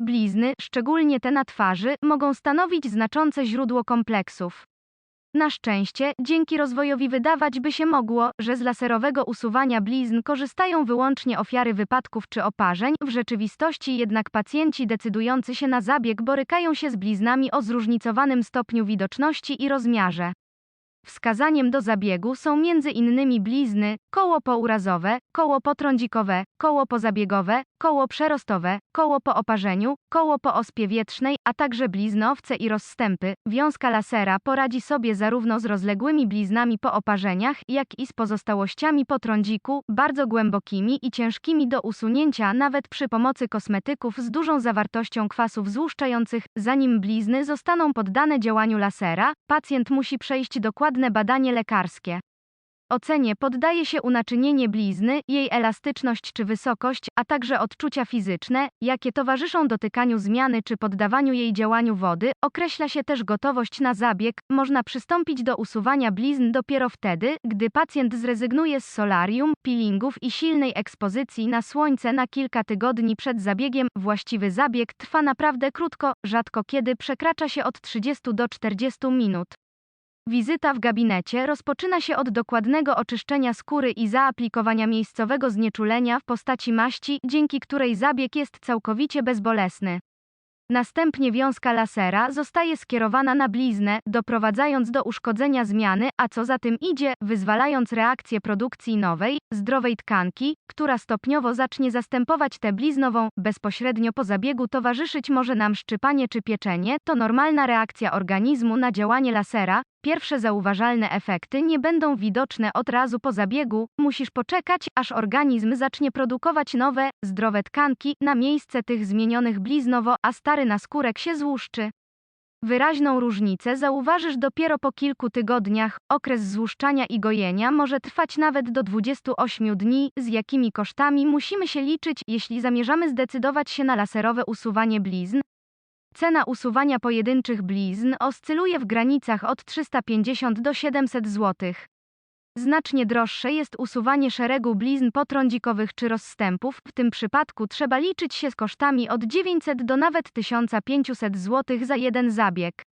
blizny, szczególnie te na twarzy, mogą stanowić znaczące źródło kompleksów. Na szczęście, dzięki rozwojowi wydawać by się mogło, że z laserowego usuwania blizn korzystają wyłącznie ofiary wypadków czy oparzeń, w rzeczywistości jednak pacjenci decydujący się na zabieg borykają się z bliznami o zróżnicowanym stopniu widoczności i rozmiarze. Wskazaniem do zabiegu są innymi blizny, koło pourazowe, koło potrądzikowe, koło pozabiegowe, koło przerostowe, koło po oparzeniu, koło po ospie wietrznej, a także bliznowce i rozstępy. Wiązka lasera poradzi sobie zarówno z rozległymi bliznami po oparzeniach, jak i z pozostałościami po trądziku, bardzo głębokimi i ciężkimi do usunięcia nawet przy pomocy kosmetyków z dużą zawartością kwasów złuszczających. Zanim blizny zostaną poddane działaniu lasera, pacjent musi przejść dokładne badanie lekarskie. Ocenie poddaje się unaczynienie blizny, jej elastyczność czy wysokość, a także odczucia fizyczne, jakie towarzyszą dotykaniu zmiany czy poddawaniu jej działaniu wody. Określa się też gotowość na zabieg. Można przystąpić do usuwania blizn dopiero wtedy, gdy pacjent zrezygnuje z solarium, peelingów i silnej ekspozycji na słońce na kilka tygodni przed zabiegiem. Właściwy zabieg trwa naprawdę krótko, rzadko kiedy przekracza się od 30 do 40 minut. Wizyta w gabinecie rozpoczyna się od dokładnego oczyszczenia skóry i zaaplikowania miejscowego znieczulenia w postaci maści, dzięki której zabieg jest całkowicie bezbolesny. Następnie wiązka lasera zostaje skierowana na bliznę, doprowadzając do uszkodzenia zmiany, a co za tym idzie, wyzwalając reakcję produkcji nowej, zdrowej tkanki, która stopniowo zacznie zastępować tę bliznową. Bezpośrednio po zabiegu towarzyszyć może nam szczypanie czy pieczenie, to normalna reakcja organizmu na działanie lasera. Pierwsze zauważalne efekty nie będą widoczne od razu po zabiegu, musisz poczekać, aż organizm zacznie produkować nowe, zdrowe tkanki na miejsce tych zmienionych bliznowo, a stary naskórek się złuszczy. Wyraźną różnicę zauważysz dopiero po kilku tygodniach. Okres złuszczania i gojenia może trwać nawet do 28 dni. Z jakimi kosztami musimy się liczyć, jeśli zamierzamy zdecydować się na laserowe usuwanie blizn? Cena usuwania pojedynczych blizn oscyluje w granicach od 350 do 700 zł. Znacznie droższe jest usuwanie szeregu blizn potrądzikowych czy rozstępów, w tym przypadku trzeba liczyć się z kosztami od 900 do nawet 1500 zł za jeden zabieg.